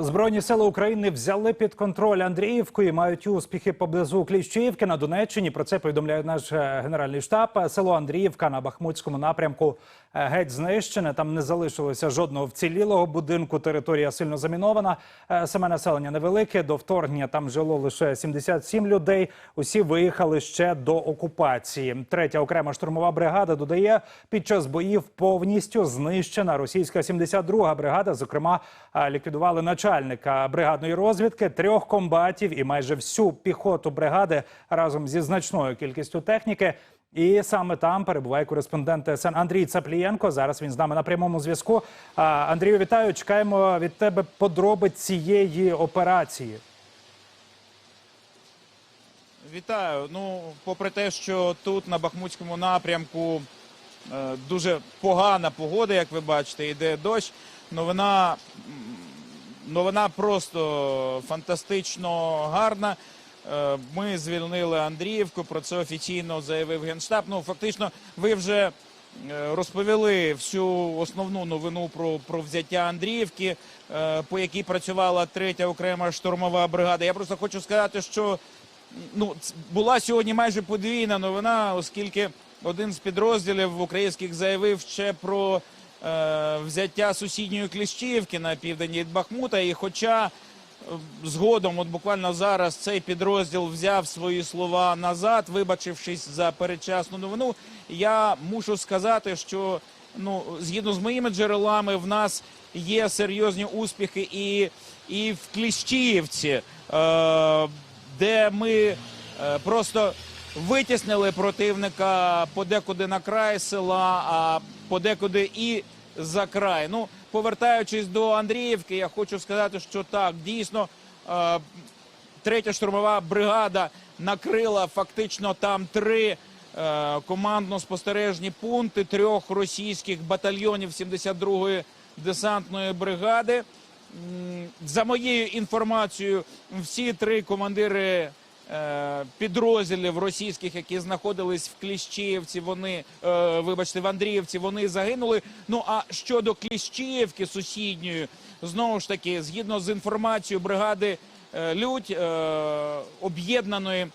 Збройні сили України взяли під контроль Андріївку і мають успіхи поблизу Кліщіївки на Донеччині. Про це повідомляє наш е, генеральний штаб. Село Андріївка на Бахмутському напрямку е, геть знищене. Там не залишилося жодного вцілілого будинку. Територія сильно замінована. Е, Саме населення невелике. До вторгнення там жило лише 77 людей. Усі виїхали ще до окупації. Третя окрема штурмова бригада додає під час боїв повністю знищена російська 72-га бригада. Зокрема, ліквідували начальника бригадної розвідки, трьох комбатів і майже всю піхоту бригади разом зі значною кількістю техніки. І саме там перебуває кореспондент СН Андрій Цаплієнко. Зараз він з нами на прямому зв'язку. Андрію, вітаю. Чекаємо від тебе подробиць цієї операції. Вітаю. Ну, попри те, що тут на Бахмутському напрямку е, дуже погана погода, як ви бачите, йде дощ. Новина, м, новина просто фантастично гарна. Е, Ми звільнили Андріївку. Про це офіційно заявив генштаб. Ну, фактично, ви вже е, розповіли всю основну новину про, про взяття Андріївки, е, по якій працювала третя окрема штурмова бригада. Я просто хочу сказати, що ну, була сьогодні майже подвійна новина, оскільки один з підрозділів українських заявив ще про взяття сусідньої Кліщіївки на південь від Бахмута. І хоча е, згодом, от буквально зараз, цей підрозділ взяв свої слова назад, вибачившись за передчасну новину, я мушу сказати, що ну, згідно з моїми джерелами, в нас є серйозні успіхи і, і в Кліщіївці. Е, де ми е, просто витіснили противника подекуди на край села, а подекуди і за край. Ну, повертаючись до Андріївки, я хочу сказати, що так, дійсно. е, Третя штурмова бригада накрила фактично там три е, командно-спостережні пункти трьох російських батальйонів 72-ї десантної бригади. За моєю інформацією, всі три командири підрозділів російських, які знаходились в Кліщіївці, вони е, вибачте, в Андріївці, вони загинули. Ну а щодо Кліщіївки сусідньої, знову ж таки, згідно з інформацією бригади е, Людь е, об'єднаної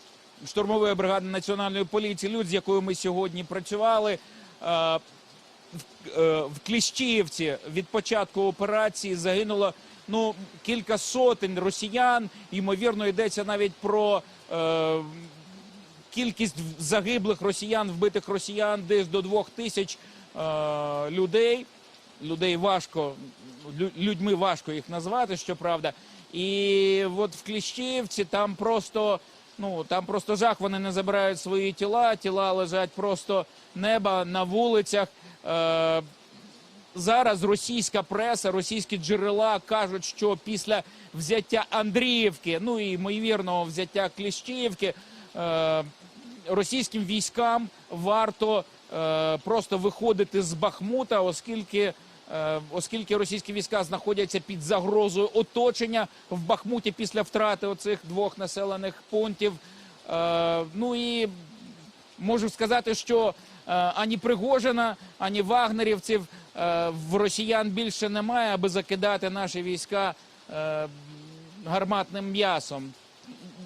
штурмової бригади національної поліції, Людь, з якою ми сьогодні працювали. е, е, в Кліщіївці від початку операції загинуло ну кілька сотень росіян. Ймовірно, йдеться навіть про е, кількість загиблих росіян, вбитих росіян, десь до двох тисяч е, людей. Людей важко людьми важко їх назвати, щоправда. І от в Кліщіївці там просто. Ну там просто жах. Вони не забирають свої тіла. Тіла лежать просто неба на вулицях. Е, зараз російська преса, російські джерела кажуть, що після взяття Андріївки, ну і ймовірного взяття Кліщіївки, е, російським військам варто е, просто виходити з Бахмута, оскільки. е, Оскільки російські війська знаходяться під загрозою оточення в Бахмуті після втрати оцих двох населених пунктів. Е, ну і можу сказати, що е, ані Пригожина, ані вагнерівців в росіян більше немає, аби закидати наші війська е, гарматним м'ясом.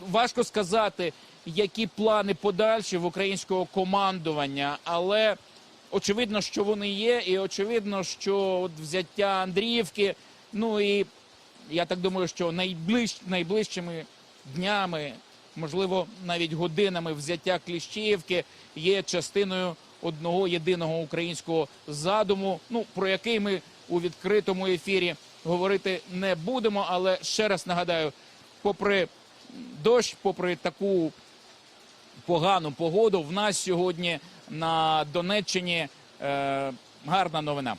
Важко сказати, які плани подальші в українського командування, але очевидно, що вони є, і очевидно, що от взяття Андріївки, ну і я так думаю, що найближ, найближчими днями, можливо, навіть годинами взяття Кліщіївки є частиною одного єдиного українського задуму, ну про який ми у відкритому ефірі говорити не будемо. Але ще раз нагадаю, попри дощ, попри таку погану погоду, в нас сьогодні на Донеччині е, гарна новина.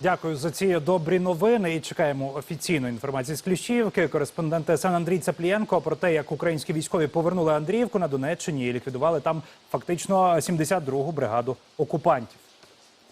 Дякую за ці добрі новини. І чекаємо офіційної інформації з Кліщівки. Кореспондент СН Андрій Цаплієнко про те, як українські військові повернули Андріївку на Донеччині і ліквідували там фактично 72-гу бригаду окупантів.